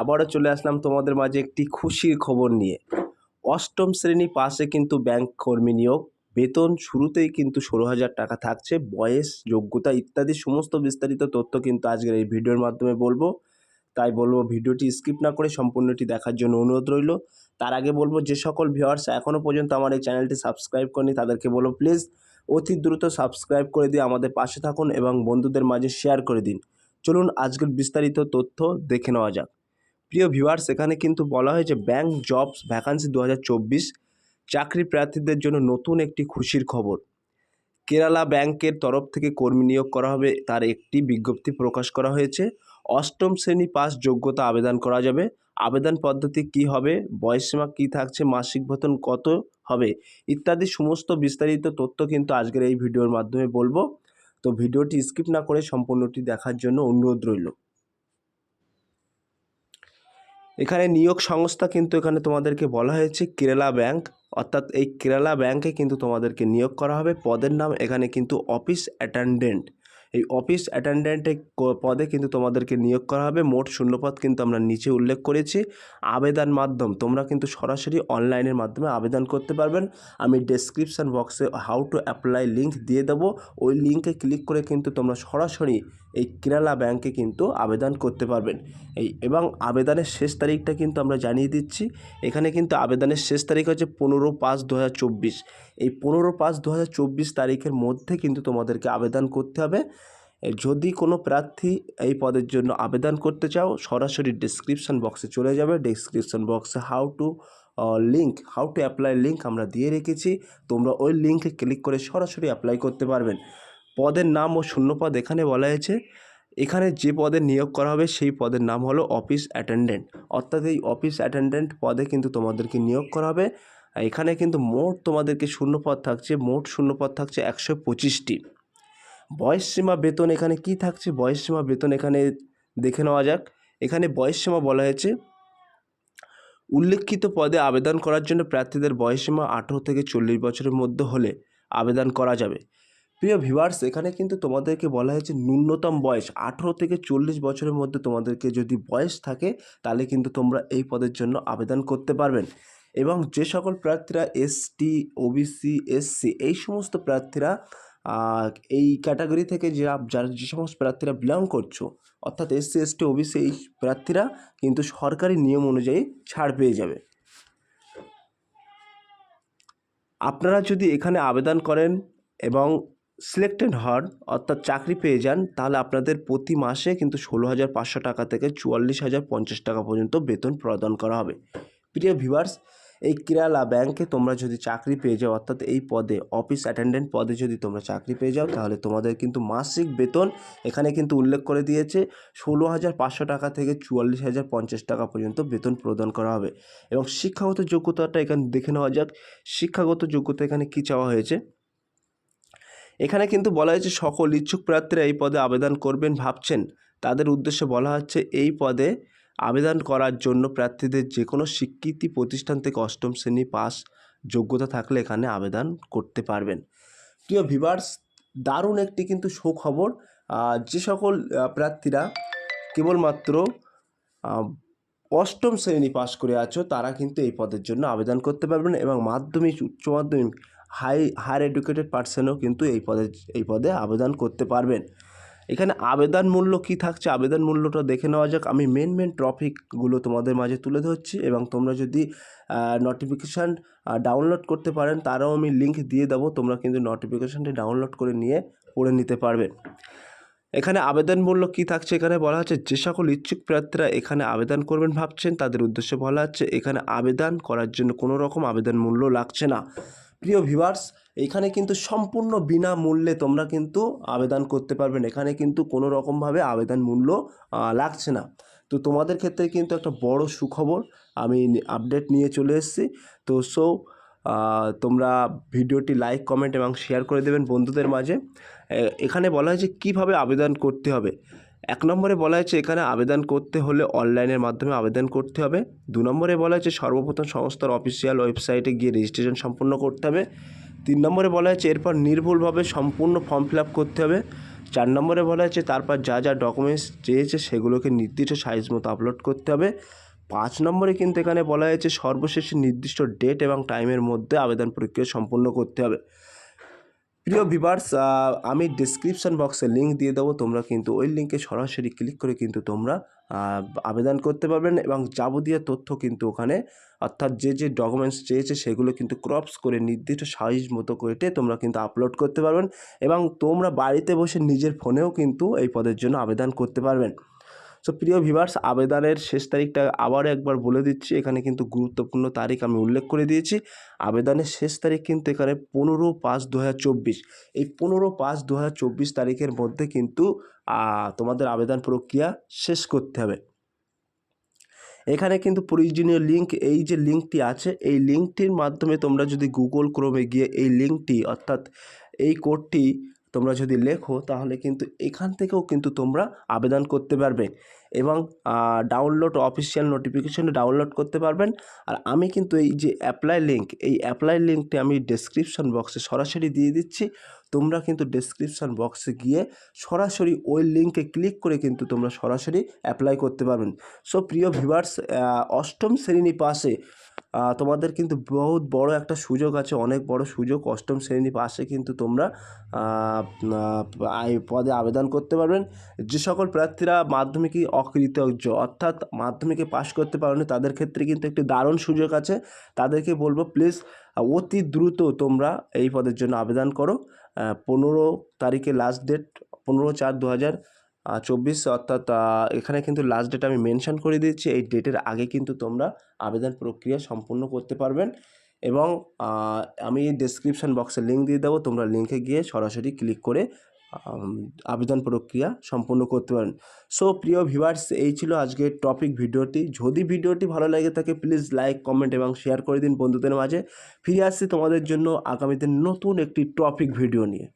আবারও চলে আসলাম তোমাদের মাঝে একটি খুশির খবর নিয়ে। অষ্টম শ্রেণি পাশে কিন্তু ব্যাংক কর্মী নিয়োগ, বেতন শুরুতেই কিন্তু ষোলো হাজার টাকা থাকছে, বয়স, যোগ্যতা ইত্যাদি সমস্ত বিস্তারিত তথ্য কিন্তু আজকের এই ভিডিওর মাধ্যমে বলব। তাই বলব, ভিডিওটি স্কিপ না করে সম্পূর্ণটি দেখার জন্য অনুরোধ রইল। তার আগে বলব, যে সকল ভিউয়ার্স এখনও পর্যন্ত আমার এই চ্যানেলটি সাবস্ক্রাইব করেনি, তাদেরকে বলব প্লিজ অতি দ্রুত সাবস্ক্রাইব করে দিয়ে আমাদের পাশে থাকুন এবং বন্ধুদের মাঝে শেয়ার করে দিন। চলুন আজকের বিস্তারিত তথ্য দেখে নেওয়া যাক। প্রিয় ভিউয়ার্স এখানে কিন্তু বলা হয়েছে ব্যাংক জবস ভ্যাকান্সি দু হাজার চব্বিশ, চাকরি প্রার্থীদের জন্য নতুন একটি খুশির খবর। কেরালা ব্যাংকের তরফ থেকে কর্মী নিয়োগ করা হবে, তার একটি বিজ্ঞপ্তি প্রকাশ করা হয়েছে। অষ্টম শ্রেণি পাস যোগ্যতা আবেদন করা যাবে। আবেদন পদ্ধতি কি হবে? বয়সসীমা কী থাকছে? মাসিক বেতন কত হবে? ইত্যাদি সমস্ত বিস্তারিত তথ্য কিন্তু আজকের এই ভিডিওর মাধ্যমে বলব। তো ভিডিওটি স্কিপ না করে সম্পূর্ণটি দেখার জন্য অনুরোধ রইল। এখানে নিয়োগ সংস্থা কিন্তু এখানে তোমাদেরকে বলা হয়েছে কেরালা ব্যাংক। অর্থাৎ এই কেরালা ব্যাংকে কিন্তু তোমাদেরকে নিয়োগ করা হবে। পদের নাম এখানে কিন্তু অফিস অ্যাটেন্ডেন্ট। এই অফিস অ্যাটেন্ডেন্টের পদে কিন্তু তোমাদেরকে নিয়োগ করা হবে। মোট শূন্যপদ কিন্তু আমরা নিচে উল্লেখ করেছি। আবেদন মাধ্যম, তোমরা কিন্তু সরাসরি অনলাইনের মাধ্যমে আবেদন করতে পারবেন। আমি ডেসক্রিপশান বক্সে হাউ টু অ্যাপ্লাই লিঙ্ক দিয়ে দেবো। ওই লিঙ্কে ক্লিক করে কিন্তু তোমরা সরাসরি এই কেরালা ব্যাংকে কিন্তু আবেদন করতে পারবেন। এই এবং আবেদনের শেষ তারিখটা কিন্তু আমরা জানিয়ে দিচ্ছি। এখানে কিন্তু আবেদনের শেষ তারিখ হচ্ছে পনেরো পাঁচ দু এই পনেরো পাঁচ দু তারিখের মধ্যে কিন্তু তোমাদেরকে আবেদন করতে হবে। যদি কোনো প্রার্থী এই পদের জন্য আবেদন করতে চাও, সরাসরি ডিসক্রিপশন বক্সে চলে যাবে। ডিসক্রিপশন বক্সে how to link how to apply link আমরা দিয়ে রেখেছি। তোমরা ওই লিঙ্কে ক্লিক করে সরাসরি অ্যাপ্লাই করতে পারবেন। পদের নাম ও শূন্যপদ এখানে বলা হয়েছে। এখানে যে পদে নিয়োগ করা হবে সেই পদের নাম হলো অফিস অ্যাটেন্ডেন্ট। অর্থাৎ এই অফিস অ্যাটেন্ডেন্ট পদে কিন্তু তোমাদেরকে নিয়োগ করা হবে। এখানে কিন্তু মোট তোমাদেরকে শূন্যপদ থাকছে, মোট শূন্যপদ থাকছে একশো পঁচিশটি। বয়সসীমা বেতন এখানে কি থাকছে? বয়সসীমা বেতন এখানে দেখে নেওয়া যাক। এখানে বয়সসীমা বলা হয়েছে। উল্লেখিত পদে আবেদন করার জন্য প্রার্থীদের বয়সসীমা আঠেরো থেকে চল্লিশ বছরের মধ্যে হলে আবেদন করা যাবে। প্রিয় ভিউয়ার্স, এখানে কিন্তু তোমাদেরকে বলা হয়েছে ন্যূনতম বয়স। আঠেরো থেকে চল্লিশ বছরের মধ্যে তোমাদেরকে যদি বয়স থাকে, তাহলে কিন্তু তোমরা এই পদের জন্য আবেদন করতে পারবেন। এবং যে সকল প্রার্থীরা এসটি ওবিসি এসসি এই সমস্ত প্রার্থীরা এই ক্যাটাগরি থেকে যে যারা যে সমস্ত প্রার্থীরা বিলং করছ, অর্থাৎ এসসি এসটি ওবিসি এই প্রার্থীরা কিন্তু সরকারি নিয়ম অনুযায়ী ছাড় পেয়ে যাবে। আপনারা যদি এখানে আবেদন করেন এবং সিলেক্টেড হন, অর্থাৎ চাকরি পেয়ে যান, তাহলে আপনাদের প্রতি মাসে কিন্তু ষোলো হাজার পাঁচশো টাকা থেকে চুয়াল্লিশ হাজার পঞ্চাশ টাকা পর্যন্ত বেতন প্রদান করা হবে। প্রিয় ভিভার্স এই কেরালা ব্যাংকে তোমরা যদি চাকরি পেয়ে যাও, অর্থাৎ এই পদে, অফিস অ্যাটেন্ডেন্ট পদে যদি তোমরা চাকরি পেয়ে যাও, তাহলে তোমাদের কিন্তু মাসিক বেতন এখানে কিন্তু উল্লেখ করে দিয়েছে ষোলো হাজার পাঁচশো টাকা থেকে চুয়াল্লিশ হাজার পঞ্চাশ টাকা পর্যন্ত বেতন প্রদান করা হবে। এবং শিক্ষাগত যোগ্যতাটা এখানে দেখে নেওয়া যাক। শিক্ষাগত যোগ্যতা এখানে কী চাওয়া হয়েছে? এখানে কিন্তু বলা হয়েছে, সকল ইচ্ছুক প্রার্থীরা এই পদে আবেদন করবেন ভাবছেন। তাদের উদ্দেশ্যে বলা হচ্ছে, এই পদে আবেদন করার জন্য প্রার্থীদের যে কোনো স্বীকৃতি প্রতিষ্ঠান থেকে অষ্টম শ্রেণি পাস যোগ্যতা থাকলে এখানে আবেদন করতে পারবেন। প্রিয় ভিভার্স দারুণ একটি কিন্তু সুখবর। যে সকল প্রার্থীরা কেবলমাত্র অষ্টম শ্রেণি পাস করে আছো, তারা কিন্তু এই পদের জন্য আবেদন করতে পারবেন এবং মাধ্যমিক, উচ্চ মাধ্যমিক হাই, হায়ার এডুকেটেড পার্সনও কিন্তু এই পদে এই পদে আবেদন করতে পারবেন। এখানে আবেদন মূল্য কি থাকছে? আবেদন মূল্যটা দেখে নেওয়া যাক। আমি মেন মেন টপিকগুলো তোমাদের মাঝে তুলে ধরছি এবং তোমরা যদি নোটিফিকেশান ডাউনলোড করতে পারেন, তারাও আমি লিঙ্ক দিয়ে দেবো। তোমরা কিন্তু নোটিফিকেশানটি ডাউনলোড করে নিয়ে পড়ে নিতে পারবে। এখানে আবেদন মূল্য কী থাকছে? এখানে বলা হচ্ছে যে সকল ইচ্ছুক প্রার্থীরা এখানে আবেদন করবেন ভাবছেন। তাদের উদ্দেশ্যে বলা হচ্ছে এখানে আবেদন করার জন্য কোনো রকম আবেদন মূল্য লাগছে না। প্রিয় ভিভার্স এখানে কিন্তু সম্পূর্ণ বিনামূল্যে তোমরা কিন্তু আবেদন করতে পারবেন এখানে কিন্তু কোনো রকমভাবে আবেদন মূল্য লাগছে না। তো তোমাদের ক্ষেত্রে কিন্তু একটা বড় সুখবর, আমি আপডেট নিয়ে চলে এসেছি। তো সো তোমরা ভিডিওটি লাইক, কমেন্ট এবং শেয়ার করে দেবেন বন্ধুদের মাঝে। এখানে বলা হয়েছে কীভাবে আবেদন করতে হবে। এক নম্বরে বলা হয়েছে, এখানে আবেদন করতে হলে অনলাইনের মাধ্যমে আবেদন করতে হবে। দু নম্বরে বলা হয়েছে, সর্বপ্রথম সংস্থার অফিসিয়াল ওয়েবসাইটে গিয়ে রেজিস্ট্রেশন সম্পূর্ণ করতে হবে। তিন নম্বরে বলা হয়েছে, এরপর নির্ভুলভাবে সম্পূর্ণ ফর্ম ফিল আপ করতে হবে। চার নম্বরে বলা হয়েছে, তারপর যা যা ডকুমেন্টস চেয়েছে সেগুলোকে নির্দিষ্ট সাইজ মতো আপলোড করতে হবে। পাঁচ নম্বরে কিন্তু এখানে বলা হয়েছে, সর্বশেষ নির্দিষ্ট ডেট এবং টাইমের মধ্যে আবেদন প্রক্রিয়া সম্পূর্ণ করতে হবে। প্রিয় ভিভার্স আমি ডিসক্রিপশন বক্সে লিঙ্ক দিয়ে দেবো। তোমরা কিন্তু ওই লিঙ্কে সরাসরি ক্লিক করে কিন্তু তোমরা আবেদন করতে পারবেন এবং যাবতীয় তথ্য কিন্তু ওখানে, অর্থাৎ যে যে ডকুমেন্টস চেয়েছে সেগুলো কিন্তু ক্রপস করে নির্দিষ্ট সাইজ মতো কেটে তোমরা কিন্তু আপলোড করতে পারবেন এবং তোমরা বাড়িতে বসে নিজের ফোনেও কিন্তু এই পদের জন্য আবেদন করতে পারবেন। সো প্রিয় ভিভার্স আবেদনের শেষ তারিখটা আবার একবার বলে দিচ্ছি, এখানে কিন্তু গুরুত্বপূর্ণ তারিখ আমি উল্লেখ করে দিয়েছি। আবেদনের শেষ তারিখ কিন্তু এখানে পনেরো পাঁচ দু এই পনেরো পাঁচ দু তারিখের মধ্যে কিন্তু তোমাদের আবেদন প্রক্রিয়া শেষ করতে হবে। এখানে কিন্তু প্রয়োজনীয় লিঙ্ক এই যে লিঙ্কটি আছে, এই লিঙ্কটির মাধ্যমে তোমরা যদি গুগল ক্রোমে গিয়ে এই লিঙ্কটি অর্থাৎ এই কোডটি তোমরা যদি লেখো, তাহলে কিন্তু এখান থেকেও কিন্তু তোমরা আবেদন করতে পারবে এবং ডাউনলোড অফিসিয়াল নোটিফিকেশন ডাউনলোড করতে পারবেন। আর আমি কিন্তু এই যে অ্যাপ্লাই লিঙ্ক এই অ্যাপ্লাই লিঙ্কটি আমি ডেসক্রিপশন বক্সে সরাসরি দিয়ে দিচ্ছি। তোমরা কিন্তু ডেসক্রিপশন বক্সে গিয়ে সরাসরি ওই লিঙ্কে ক্লিক করে কিন্তু তোমরা সরাসরি অ্যাপ্লাই করতে পারবেন। সো প্রিয় ভিভার্স অষ্টম শ্রেণি পাশে তোমাদের কিন্তু বহুত বড় একটা সুযোগ আছে, অনেক বড় সুযোগ, অষ্টম শ্রেণি পাশে কিন্তু তোমরা পদে আবেদন করতে পারবেন। যে সকল প্রার্থীরা মাধ্যমিকই অকৃতজ্ঞ অর্থাৎ মাধ্যমিকে পাশ করতে পারেনি, তাদের ক্ষেত্রে কিন্তু একটি দারুণ সুযোগ আছে। তাদেরকে বলব প্লিজ অতি দ্রুত তোমরা এই পদের জন্য আবেদন করো। পনেরো তারিখে লাস্ট ডেট পনেরো চার দু হাজার চব্বিশ, অর্থাৎ এখানে কিন্তু লাস্ট ডেট আমি মেনশন করে দিচ্ছি। এই ডেটের আগে কিন্তু তোমরা আবেদন প্রক্রিয়া সম্পূর্ণ করতে পারবেন এবং আমি ডেসক্রিপশন বক্সে লিঙ্ক দিয়ে দেবো। তোমরা লিঙ্কে গিয়ে সরাসরি ক্লিক করে আবেদন প্রক্রিয়া সম্পূর্ণ করতে পারেন সো প্রিয় ভিউয়ার্স এই ছিল আজকের টপিক ভিডিওটি। যদি ভিডিওটি ভালো লাগে থাকে প্লিজ লাইক কমেন্ট এবং শেয়ার করে দিন বন্ধুদের মাঝে। ফিরে আসছি তোমাদের জন্য আগামীতে নতুন একটি টপিক ভিডিও নিয়ে।